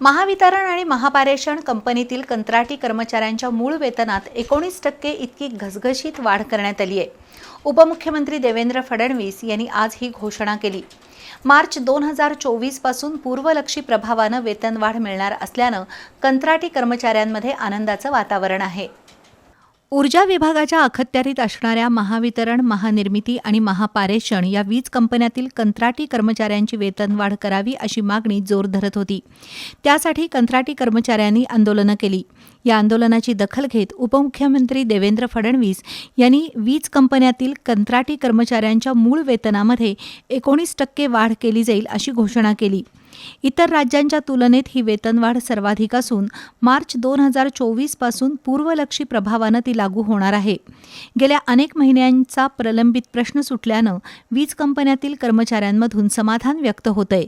महावितरण आणि महापारेषण कंपनीतील कंत्राटी कर्मचाऱ्यांच्या मूळ वेतनात एकोणीस टक्के इतकी घसघशीत वाढ करण्यात आली आहे. उपमुख्यमंत्री देवेंद्र फडणवीस यांनी आज ही घोषणा केली. मार्च दोन हजार चोवीसपासून पूर्वलक्षी प्रभावानं वेतनवाढ मिळणार असल्यानं कंत्राटी कर्मचाऱ्यांमध्ये आनंदाचं वातावरण आहे. ऊर्जा विभागाच्या अखत्यारीत असणाऱ्या महावितरण महानिर्मिती आणि महापारेषण या वीज कंपन्यातील कंत्राटी कर्मचाऱ्यांची वेतनवाढ करावी अशी मागणी जोर धरत होती. त्यासाठी कंत्राटी कर्मचाऱ्यांनी आंदोलनं केली. या आंदोलनाची दखल घेत उपमुख्यमंत्री देवेंद्र फडणवीस यांनी वीज कंपन्यातील कंत्राटी कर्मचाऱ्यांच्या मूळ वेतनामध्ये एकोणीस टक्के वाढ केली जाईल अशी घोषणा केली. इतर राज्यांच्या तुलनेत ही वेतनवाढ सर्वाधिक असून मार्च दोन हजार चोवीसपासून पूर्वलक्षी प्रभावानं ती लागू होणार आहे. गेल्या अनेक महिन्यांचा प्रलंबित प्रश्न सुटल्यानं वीज कंपन्यातील कर्मचाऱ्यांमधून समाधान व्यक्त होतंय.